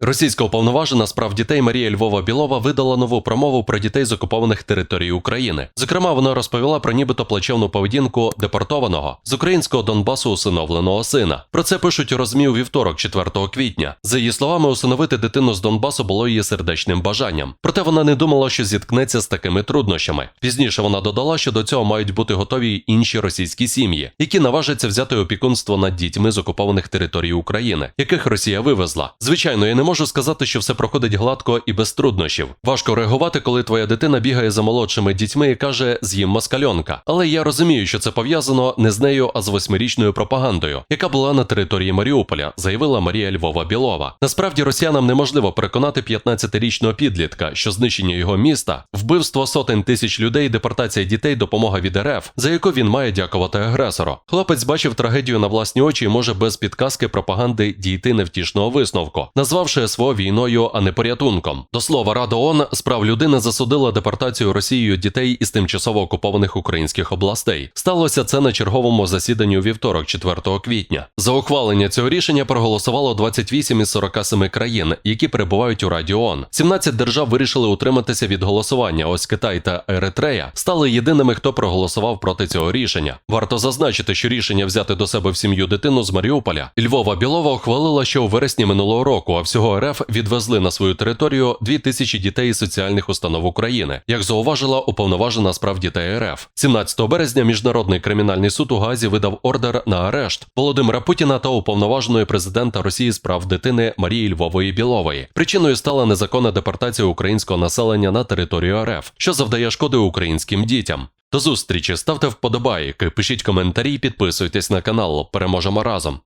Російська уповноважена з прав дітей Марія Львова Білова видала нову промову про дітей з окупованих територій України. Зокрема, вона розповіла про нібито плачевну поведінку депортованого з українського Донбасу усиновленого сина. Про це пишуть у розмі у вівторок, 4 квітня. За її словами, усиновити дитину з Донбасу було її сердечним бажанням. Проте вона не думала, що зіткнеться з такими труднощами. Пізніше вона додала, що до цього мають бути готові й інші російські сім'ї, які наважаться взяти опікунство над дітьми з окупованих територій України, яких Росія вивезла. Звичайно, я не можу сказати, що все проходить гладко і без труднощів. Важко реагувати, коли твоя дитина бігає за молодшими дітьми і каже з'їм москальонка. Але я розумію, що це пов'язано не з нею, а з восьмирічною пропагандою, яка була на території Маріуполя, заявила Марія Львова Білова. Насправді росіянам неможливо переконати 15-річного підлітка, що знищення його міста, вбивство сотень тисяч людей, депортація дітей, допомога від РФ, за яку він має дякувати агресору. Хлопець бачив трагедію на власні очі і може без підказки пропаганди дійти невтішного висновку, назвавши СВО війною, а не порятунком. До слова, Рада ООН з прав людини засудила депортацію Росією дітей із тимчасово окупованих українських областей. Сталося це на черговому засіданні у вівторок, 4 квітня. За ухвалення цього рішення проголосувало 28 із 47 країн, які перебувають у Раді ООН. 17 держав вирішили утриматися від голосування. Ось Китай та Еритрея стали єдиними, хто проголосував проти цього рішення. Варто зазначити, що рішення взяти до себе в сім'ю дитину з Маріуполя Львова Білова ухвалила ще у вересні минулого року. А всього РФ відвезли на свою територію 2 тисячі дітей із соціальних установ України, як зауважила уповноважена з прав дітей РФ. 17 березня міжнародний кримінальний суд у Газі видав ордер на арешт Володимира Путіна та уповноваженої президента Росії з прав дитини Марії Львової Білової. Причиною стала незаконна депортація українського населення на територію РФ, що завдає шкоди українським дітям. До зустрічі, ставте вподобайки, пишіть коментарі, підписуйтесь на канал. Переможемо разом.